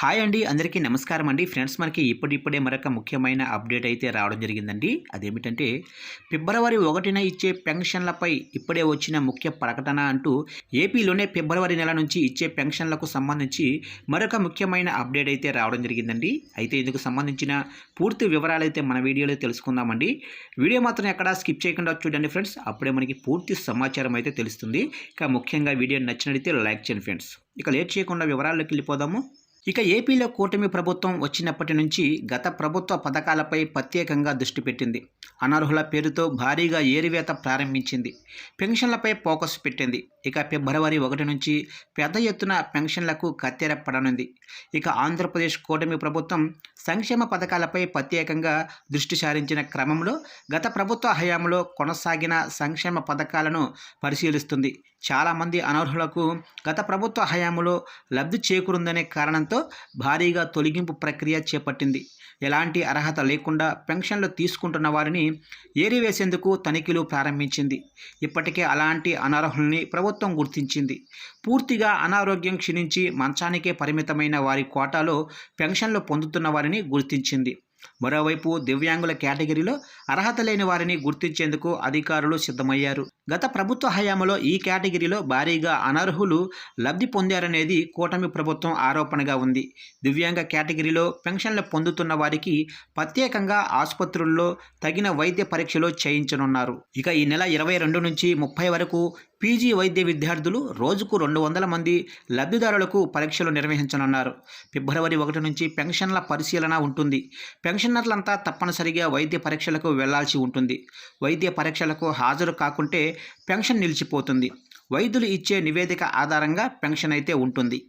Hi అండి అందరికీ నమస్కారం అండి. ఫ్రెండ్స్ మనకి ఇప్పుడిప్పుడే మరొక ముఖ్యమైన అప్డేట్ అయితే రావడం జరిగిందండి. అదేమిటంటే ఫిబ్రవరి ఒకటిన ఇచ్చే పెన్షన్లపై ఇప్పుడే వచ్చిన ముఖ్య ప్రకటన అంటూ ఏపీలోనే ఫిబ్రవరి నెల నుంచి ఇచ్చే పెన్షన్లకు సంబంధించి మరొక ముఖ్యమైన అప్డేట్ అయితే రావడం జరిగిందండి. అయితే ఇందుకు సంబంధించిన పూర్తి వివరాలు అయితే మన వీడియోలో తెలుసుకుందామండి. వీడియో మాత్రం ఎక్కడా స్కిప్ చేయకుండా చూడండి ఫ్రెండ్స్. అప్పుడే మనకి పూర్తి సమాచారం అయితే తెలుస్తుంది. ఇక ముఖ్యంగా వీడియో నచ్చినట్లయితే లైక్ చేయండి ఫ్రెండ్స్. ఇక లేట్ చేయకుండా వివరాల్లోకి వెళ్ళిపోదాము. ఇక ఏపీలో కూటమి ప్రభుత్వం వచ్చినప్పటి నుంచి గత ప్రభుత్వ పథకాలపై ప్రత్యేకంగా దృష్టి పెట్టింది. అనర్హుల పేరుతో భారీగా ఏరివేత ప్రారంభించింది. పెన్షన్లపై ఫోకస్ పెట్టింది. ఇక ఫిబ్రవరి ఒకటి నుంచి పెద్ద ఎత్తున పెన్షన్లకు కత్తెర పడనుంది. ఇక ఆంధ్రప్రదేశ్ కూటమి ప్రభుత్వం సంక్షేమ పథకాలపై ప్రత్యేకంగా దృష్టి సారించిన క్రమంలో గత ప్రభుత్వ హయాంలో కొనసాగిన సంక్షేమ పథకాలను పరిశీలిస్తుంది. చాలామంది అనర్హులకు గత ప్రభుత్వ హయాంలో లబ్ధి చేకూరుందనే కారణంతో భారీగా తొలగింపు ప్రక్రియ చేపట్టింది. ఎలాంటి అర్హత లేకుండా పెన్షన్లు తీసుకుంటున్న వారిని ఏరివేసేందుకు తనిఖీలు ప్రారంభించింది. ఇప్పటికే అలాంటి అనర్హుల్ని ప్రభుత్వం గుర్తించింది. పూర్తిగా అనారోగ్యం క్షీణించి మంచానికే పరిమితమైన వారి కోటాలో పెన్షన్లు పొందుతున్న వారిని గుర్తించింది. మరోవైపు దివ్యాంగుల కేటగిరీలో అర్హత లేని వారిని గుర్తించేందుకు అధికారులు సిద్ధమయ్యారు. గత ప్రభుత్వ హయాంలో ఈ కేటగిరీలో భారీగా అనర్హులు లబ్ధి పొందారనేది కూటమి ప్రభుత్వం ఆరోపణగా ఉంది. దివ్యాంగ కేటగిరీలో పెన్షన్లు పొందుతున్న వారికి ప్రత్యేకంగా ఆసుపత్రుల్లో తగిన వైద్య పరీక్షలు చేయించనున్నారు. ఇక ఈ నెల ఇరవై రెండు నుంచి ముప్పై వరకు పీజీ వైద్య విద్యార్థులు రోజుకు రెండు వందల మంది లబ్ధిదారులకు పరీక్షలు నిర్వహించనున్నారు. ఫిబ్రవరి ఒకటి నుంచి పెన్షన్ల పరిశీలన ఉంటుంది. పెన్షనర్లంతా తప్పనిసరిగా వైద్య పరీక్షలకు వెళ్ళాల్సి ఉంటుంది. వైద్య పరీక్షలకు హాజరు కాకుంటే పెన్షన్ నిలిచిపోతుంది. వైద్యులు ఇచ్చే నివేదిక ఆధారంగా పెన్షన్ అయితే ఉంటుంది.